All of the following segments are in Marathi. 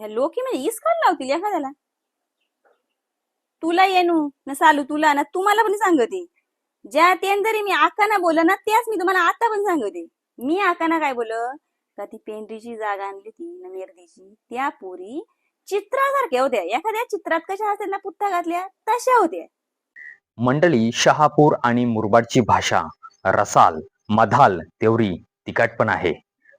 ह्या लोकी म्हणजे इसकाल लावतील एखाद्याला. तुला येणू ना चालू तुला ना तुम्हाला पण सांगते. ज्या तेंदरी मी आकाना बोल ना त्याच मी तुम्हाला आता पण सांगते. मी आकाना काय बोल का ती पेंढरीची जागा आणली ती ना मेरदीची त्या पोरी चित्रासारख्या होत्या. एखाद्या चित्रात कशा असतात ना पुत्ता घातल्या तशा होत्या. मंडळी शहापूर आणि मुरबाडची भाषा रसाल मधाल तेवढी तिखट पण आहे.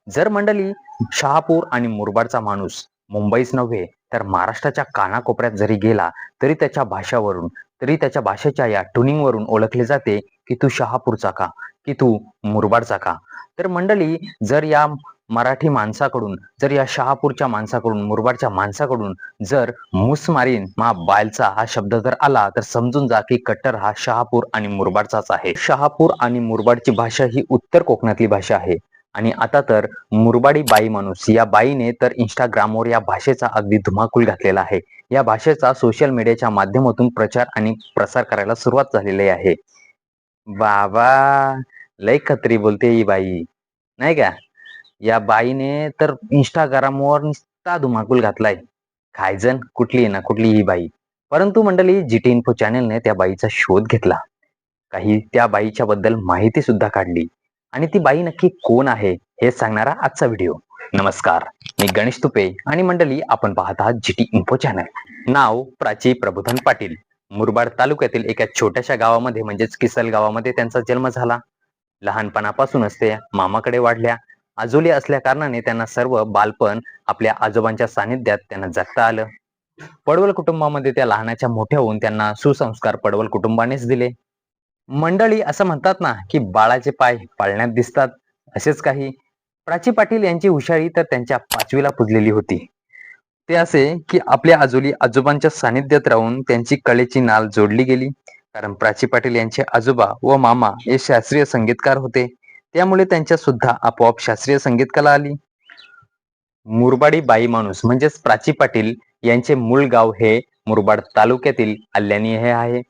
जर मंडळी शहापूर आणि मुरबाडचा माणूस मुंबईच नव्हे तर महाराष्ट्राच्या कानाकोपऱ्यात जरी गेला तरी त्याच्या भाषावरून तरी त्याच्या भाषेच्या या ट्युनिंगवरून ओळखले जाते की तू शहापूरचा का की तू मुरबाडचा का? तर मंडळी जर या मराठी माणसाकडून जर या शहापूरच्या माणसाकडून मुरबाडच्या माणसाकडून जर मुसमारीन मा बायलचा हा शब्द जर आला तर समजून जा की कट्टर हा शहापूर आणि मुरबाडचाच आहे. शहापूर आणि मुरबाडची भाषा ही उत्तर कोकणातली भाषा आहे. आणि आता तर मुरबाडी बाई माणूस या बाईने तर इंस्टाग्रामवर या भाषेचा अगदी धुमाकूल घातलेला आहे. या भाषेचा सोशल मीडियाच्या माध्यमातून प्रचार आणि प्रसार करायला सुरुवात झालेली आहे. बाबा लय खत्री बोलते ही बाई. नाही का? या बाईने तर इंस्टाग्रामवर नुसता धुमाकूल घातलाय. खायजन कुठली ना कुठली ही बाई? परंतु मंडळी जी टी इन्फो चॅनेलने त्या बाईचा शोध घेतला. काही त्या बाईच्या बद्दल माहिती सुद्धा काढली. आणि ती बाई नक्की कोण आहे हे सांगणारा आजचा व्हिडिओ. नमस्कार. मी गणेश तुपे आणि मंडळी आपण पाहत आहात जी टी इन्फो चॅनल नाव प्राची प्रबोधन पाटील. मुरबाड तालुक्यातील एका छोट्याशा गावामध्ये म्हणजेच किसल गावामध्ये त्यांचा जन्म झाला. लहानपणापासूनच ते मामाकडे वाढल्या. आजोली असल्या कारणाने त्यांना सर्व बालपण आपल्या आजोबांच्या सानिध्यात त्यांना जगता आलं. पडवल कुटुंबामध्ये त्या लहानाच्या मोठ्या होऊन त्यांना सुसंस्कार पडवल कुटुंबानेच दिले. मंडळी असं म्हणतात ना की बाळाचे पाय पाळण्यात दिसतात असेच काही. प्राची पाटील यांची हुशारी तर त्यांच्या पाचवीला पुजलेली होती. ते असे की आपल्या आजोली आजोबांच्या सानिध्यात राहून त्यांची कलेची नाल जोडली गेली. कारण प्राची पाटील यांचे आजोबा व मामा हे शास्त्रीय संगीतकार होते. त्यामुळे त्यांच्या सुद्धा आपोआप शास्त्रीय संगीत कला आली. मुरबाडी बाई माणूस म्हणजेच प्राची पाटील यांचे मूळ गाव हे मुरबाड तालुक्यातील अल्यानी हे आहे.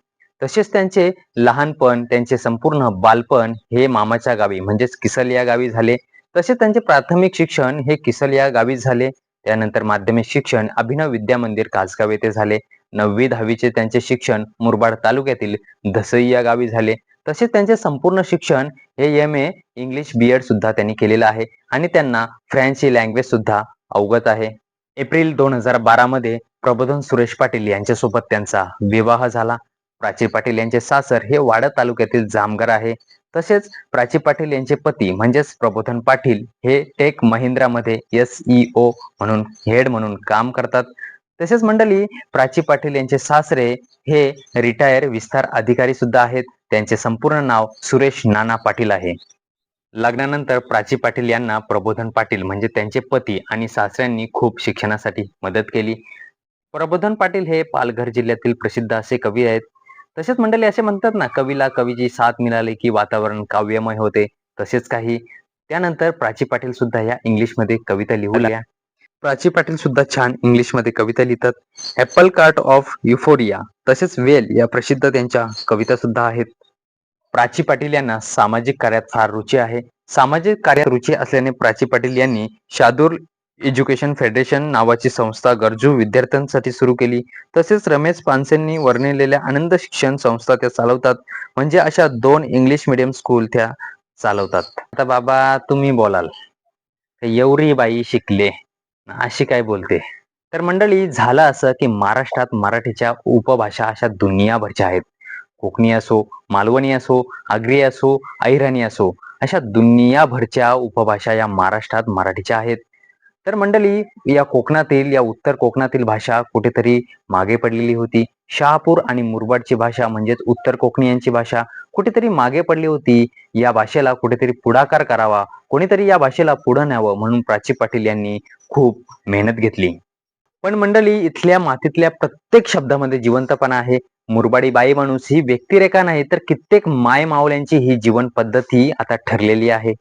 तसेच त्यांचे लहानपण त्यांचे संपूर्ण बालपण हे मामाच्या गावी म्हणजेच किसल या गावी झाले. तसेच त्यांचे प्राथमिक शिक्षण हे किसल या गावी झाले. त्यानंतर माध्यमिक शिक्षण अभिनव विद्या मंदिर कासगाव येथे झाले. नववी दहावीचे त्यांचे शिक्षण मुरबाड तालुक्यातील धसई या गावी झाले. तसेच त्यांचे संपूर्ण शिक्षण हे M A English B Ed सुद्धा त्यांनी केलेलं आहे आणि त्यांना फ्रेंच लँग्वेज सुद्धा अवगत आहे. एप्रिल दोन हजार बारा मध्ये प्रबोधन सुरेश पाटील यांच्यासोबत त्यांचा विवाह झाला. प्राची पाटील यांचे सासर हे वाडा तालुक्यातील जामगर आहे. तसेच प्राची पाटील यांचे पती म्हणजेच प्रबोधन पाटील हे टेक महिंद्रामध्ये एस ई ओ म्हणून हेड म्हणून काम करतात. तसेच मंडळी प्राची पाटील यांचे सासरे हे रिटायर विस्तार अधिकारी सुद्धा आहेत. त्यांचे संपूर्ण नाव सुरेश नाना पाटील आहे. लग्नानंतर प्राची पाटील यांना प्रबोधन पाटील म्हणजे त्यांचे पती आणि सासऱ्यांनी खूप शिक्षणासाठी मदत केली. प्रबोधन पाटील हे पालघर जिल्ह्यातील प्रसिद्ध असे कवी आहेत. तसेच मंडळी असे म्हणतात ना कवीला कवीची साथ मिळाली की वातावरण काव्यमय होते तसेच काही. त्यानंतर प्राची पाटील सुद्धा या इंग्लिशमध्ये कविता लिहू लागल्या. प्राची पाटील सुद्धा छान इंग्लिशमध्ये कविता लिहितात. ऍपल कार्ट ऑफ युफोरिया तसेच वेल या प्रसिद्ध त्यांच्या कविता सुद्धा आहेत. प्राची पाटील यांना सामाजिक कार्यात फार रुची आहे. सामाजिक कार्यात रुची असल्याने प्राची पाटील यांनी शादूर एज्युकेशन फेडरेशन नावाची संस्था गरजू विद्यार्थ्यांसाठी सुरू केली. तसेच रमेश पानसेंनी वर्णिलेल्या आनंद शिक्षण संस्था त्या चालवतात. म्हणजे अशा दोन इंग्लिश मिडियम स्कूल त्या चालवतात. आता बाबा तुम्ही बोलाल. एवढी बाई शिकले. अशी काय बोलते? तर मंडळी झालं असं की महाराष्ट्रात मराठीच्या उपभाषा अशा दुनियाभरच्या आहेत. कोकणी असो मालवणी असो आग्री असो अहिराणी असो अशा दुनियाभरच्या उपभाषा या महाराष्ट्रात मराठीच्या आहेत. तर मंडळी या कोकणातील या उत्तर कोकणातील भाषा कुठेतरी मागे पडलेली होती. शहापूर आणि मुरबाडची भाषा म्हणजेच उत्तर कोकणी यांची भाषा कुठेतरी मागे पडली होती. या भाषेला कुठेतरी पुढाकार करावा कोणीतरी या भाषेला पुढं न्यावं म्हणून प्राची पाटील यांनी खूप मेहनत घेतली. पण मंडळी इथल्या मातीतल्या प्रत्येक शब्दामध्ये जिवंतपणा आहे. मुरबाडी बाई माणूस ही व्यक्तिरेखा नाही तर कित्येक माय मावल्यांची ही जीवन पद्धती आता ठरलेली आहे.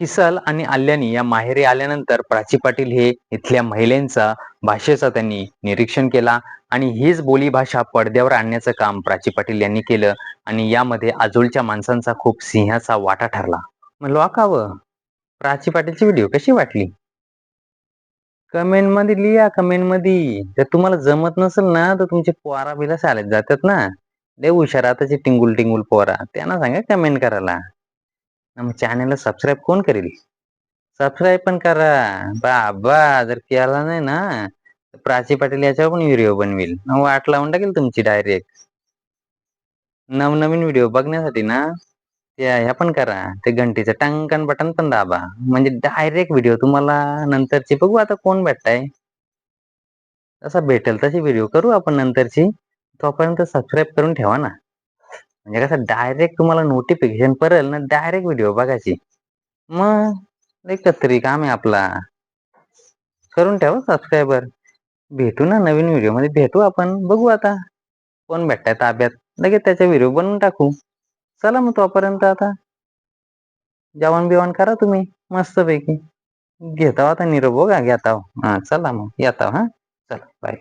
किसल आणि आल्यानी या माहेरी आल्यानंतर प्राची पाटील हे इथल्या महिलांचा भाषेचा त्यांनी निरीक्षण केला आणि हीच बोली भाषा पडद्यावर आणण्याचं काम प्राची पाटील यांनी केलं आणि यामध्ये आजोलच्या माणसांचा खूप सिंहाचा वाटा ठरला. म्हणलो अकावं प्राची पाटीलची व्हिडिओ कशी वाटली? कमेंटमध्ये लिहा कमेंटमध्ये. जर तुम्हाला जमत नसेल ना तर तुमचे पोरा बिला शाळेत जातात ना. लय हुशार आताचे टिंगुल टिंगुल पोरा. त्यांना सांगा कमेंट करायला. मग चॅनलला सबस्क्राईब कोण करेल सबस्क्राईब पण करा बाबा जर केला नाही ना प्राची पाटील याच्यावर पण व्हिडिओ बनवेल वाट लावून टाकेल तुमची डायरेक्ट नवनवीन व्हिडिओ बघण्यासाठी ना त्या ह्या पण करा ते घंटीचं टंकन बटन पण दाबा म्हणजे डायरेक्ट व्हिडिओ तुम्हाला नंतरची बघू आता कोण भेटताय तसा भेटेल तशी व्हिडिओ करू आपण नंतरची तोपर्यंत सबस्क्राईब करून ठेवा ना म्हणजे कसं डायरेक्ट तुम्हाला नोटिफिकेशन पडेल ना डायरेक्ट व्हिडिओ बघायची. मग एकत्री काम आहे आपला करून ठेवा सबस्क्रायबर भेटू ना नवीन व्हिडिओमध्ये भेटू आपण बघू आता. कोण भेटताय ताब्यात? लगेच त्याचा व्हिडिओ बनवून टाकू. चला मग तोपर्यंत आता जेवण बिवण करा तुम्ही मस्तपैकी. घेता आता निरोप बघा घेता हा चला मग येता हा. चला बाय